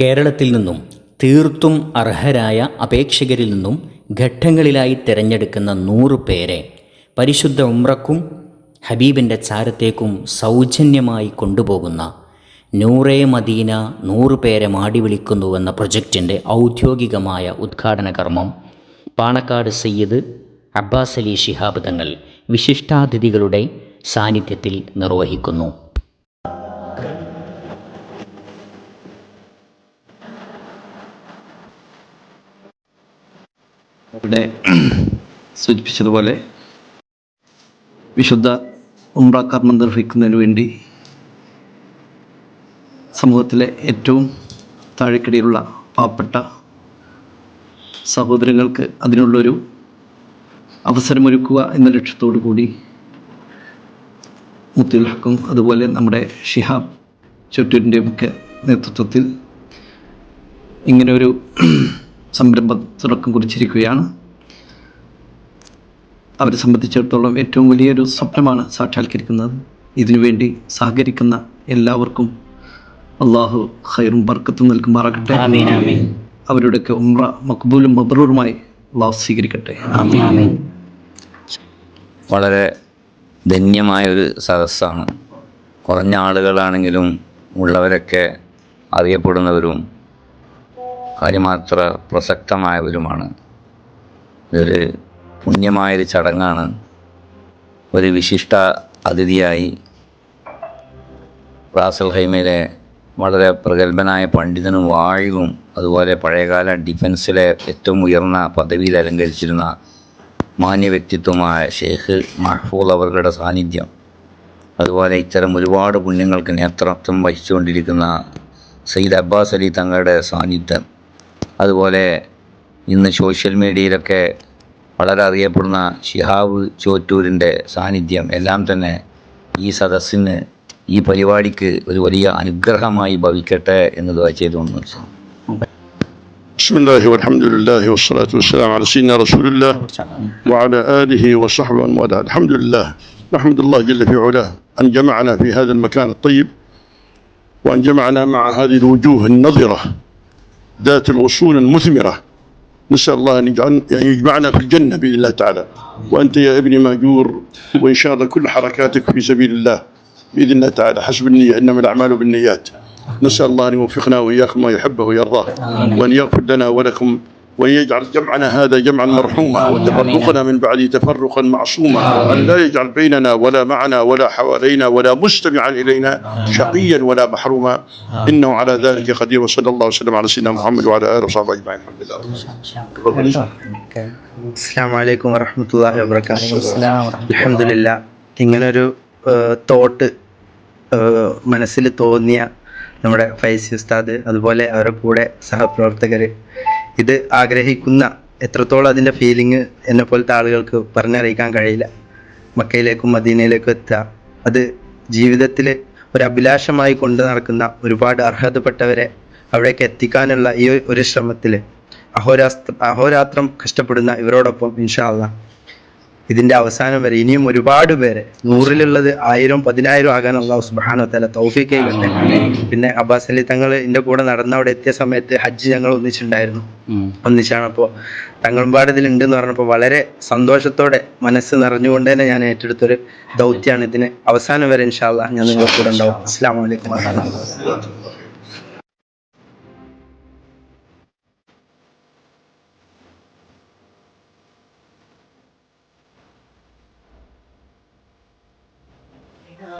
കേരളത്തിൽ നിന്നും തീർത്തും അർഹരായ അപേക്ഷകരിൽ നിന്നും ഘട്ടങ്ങളിലായി തിരഞ്ഞെടുക്കുന്ന നൂറ് പേരെ പരിശുദ്ധ ഉമ്രക്കും ഹബീബിന്റെ ചാരത്തേക്കും സൗജന്യമായി കൊണ്ടുപോകുന്ന നൂറേ മദീന നൂറ് പേരെ മാടി വിളിക്കുന്നുവെന്ന പ്രൊജക്റ്റിന്റെ ഔദ്യോഗികമായ ഉദ്ഘാടന കർമ്മം പാണക്കാട് സയ്യിദ് അബ്ബാസ് അലി ശിഹാബ് തങ്ങൾ വിശിഷ്ടാതിഥികളുടെ സാന്നിധ്യത്തിൽ നിർവഹിക്കുന്നു. ഇവിടെ സൂചിപ്പിച്ചതുപോലെ വിശുദ്ധ ഉംറ നിർവഹിക്കുന്നതിന് വേണ്ടി സമൂഹത്തിലെ ഏറ്റവും താഴെക്കിടയിലുള്ള പാവപ്പെട്ട സഹോദരങ്ങൾക്ക് അതിനുള്ളൊരു അവസരമൊരുക്കുക എന്ന ലക്ഷ്യത്തോടു കൂടി മുത്തുൽ ഹക്കും അതുപോലെ നമ്മുടെ ഷിഹാബ് ചുറ്റൂരിന്റെയുമൊക്കെ നേതൃത്വത്തിൽ ഇങ്ങനെ ഒരു സംരംഭം തുടക്കം കുറിച്ചിരിക്കുകയാണ് അവരെ സംബന്ധിച്ചിടത്തോളം ഏറ്റവും വലിയൊരു സ്വപ്നമാണ് സാക്ഷാത്കരിക്കുന്നത്. ഇതിനുവേണ്ടി സഹകരിക്കുന്ന എല്ലാവർക്കും അള്ളാഹു ഖൈറും ബർക്കത്തും നൽകുമാറാകട്ടെ. അവരുടെയൊക്കെ ഉംറ മക്ബൂലും മബ്രൂറുമായി അള്ളാഹു സ്വീകരിക്കട്ടെ. വളരെ ധന്യമായ ഒരു സദസ്സാണ്. കുറഞ്ഞ ആളുകളാണെങ്കിലും ഉള്ളവരൊക്കെ അറിയപ്പെടുന്നവരും കാര്യമാത്ര പ്രസക്തമായവരുമാണ്. ഇതൊരു പുണ്യമായൊരു ചടങ്ങാണ്. ഒരു വിശിഷ്ട അതിഥിയായി റാസൽ ഹൈമയിലെ വളരെ പ്രഗത്ഭനായ പണ്ഡിതനും വാഴിവും അതുപോലെ പഴയകാല ഡിഫൻസിലെ ഏറ്റവും ഉയർന്ന പദവിയിൽ അലങ്കരിച്ചിരുന്ന മാന്യ വ്യക്തിത്വമായ ഷെയ്ഖ് മഹ്ഫൂൽ അവരുടെ സാന്നിധ്യം അതുപോലെ ഇത്തരം ഒരുപാട് പുണ്യങ്ങൾക്ക് നേതൃത്വം വഹിച്ചുകൊണ്ടിരിക്കുന്ന സയ്യിദ് അബ്ബാസ് അലി തങ്ങളുടെ സാന്നിധ്യം അതുപോലെ ഇന്ന് സോഷ്യൽ മീഡിയയിലൊക്കെ വളരെ അറിയപ്പെടുന്ന ഷിഹാബ് ചോറ്റൂരിൻ്റെ സാന്നിധ്യം എല്ലാം തന്നെ ഈ സദസ്സിന് ഈ പരിപാടിക്ക് ഒരു വലിയ അനുഗ്രഹമായി ഭവിക്കട്ടെ എന്ന് ദുആ ചെയ്തുകൊണ്ട് بسم الله والحمد لله والصلاة والسلام على سيدنا رسول الله وعلى آله وصحبه ومن والاه الحمد لله نحمد الله جل في علاه أن جمعنا في هذا المكان الطيب وأن جمعنا مع هذه الوجوه النضرة ذات الغصون المثمرة. نسأل الله أن يجعل أن يجمعنا في الجنة بإذن الله تعالى. وأنت يا ابني ماجور وإن شاء الله كل حركاتك في سبيل الله بإذن الله تعالى. حسب النية إنما الأعمال بالنيات. نسأل الله أن يوفقنا وإياكم ما يحبه ويرضاه وأن يغفر لنا ولكم وأن يجعل جمعنا هذا جمعا مرحوما وتفرقنا من بعده تفرقا معصوما وأن لا يجعل بيننا ولا معنا ولا حوالينا ولا مستمعا إلينا شقيا ولا محروما إنه على ذلك قدير وصلى الله وسلم على سيدنا محمد وعلى آله وصحبه أجمعين الحمد لله അസ്സാം വലൈക്കും വറഹമത്തല്ലാഹി വബർക്കാത്തു അലഹമില്ല ഇങ്ങനൊരു തോട്ട് മനസ്സിൽ തോന്നിയ നമ്മുടെ ഫൈസി ഉസ്താദ് അതുപോലെ അവരുടെ കൂടെ സഹപ്രവർത്തകർ ഇത് ആഗ്രഹിക്കുന്ന എത്രത്തോളം അതിന്റെ ഫീലിംഗ് എന്നെ പോലത്തെ ആളുകൾക്ക് പറഞ്ഞറിയിക്കാൻ കഴിയില്ല. മക്കയിലേക്കും മദീനയിലേക്കും എത്തുക. അത് ജീവിതത്തിൽ ഒരു അഭിലാഷമായി കൊണ്ടു നടക്കുന്ന ഒരുപാട് അർഹതപ്പെട്ടവരെ അവിടേക്ക് എത്തിക്കാനുള്ള ഈ ഒരു ശ്രമത്തിൽ അഹോരാസ്ത്ര അഹോരാത്രം കഷ്ടപ്പെടുന്ന ഇവരോടൊപ്പം ഇൻഷാ അള്ളാ ഇതിന്റെ അവസാനം വരെ ഇനിയും ഒരുപാട് പേരെ നൂറിലുള്ളത് ആയിരം പതിനായിരം ആകാൻ അള്ളാഹു സുബാനോ തല പിന്നെ അബ്ബാസ് അലി തങ്ങൾ എന്റെ കൂടെ നടന്ന അവിടെ എത്തിയ സമയത്ത് ഹജ്ജ് ഞങ്ങൾ ഒന്നിച്ചിട്ടുണ്ടായിരുന്നു. ഒന്നിച്ചാണ് അപ്പോൾ തങ്ങളുമ്പാട് ഇതിലുണ്ട് എന്ന് പറഞ്ഞപ്പോൾ വളരെ സന്തോഷത്തോടെ മനസ്സ് നിറഞ്ഞുകൊണ്ട് തന്നെ ഞാൻ ഏറ്റെടുത്തൊരു ദൗത്യമാണ് ഇതിന്. അവസാനം വരെ ഇൻഷാല്ല ഞാൻ നിങ്ങളുടെ കൂടെ ഉണ്ടാവും. അസ്സാം വലൈക്കും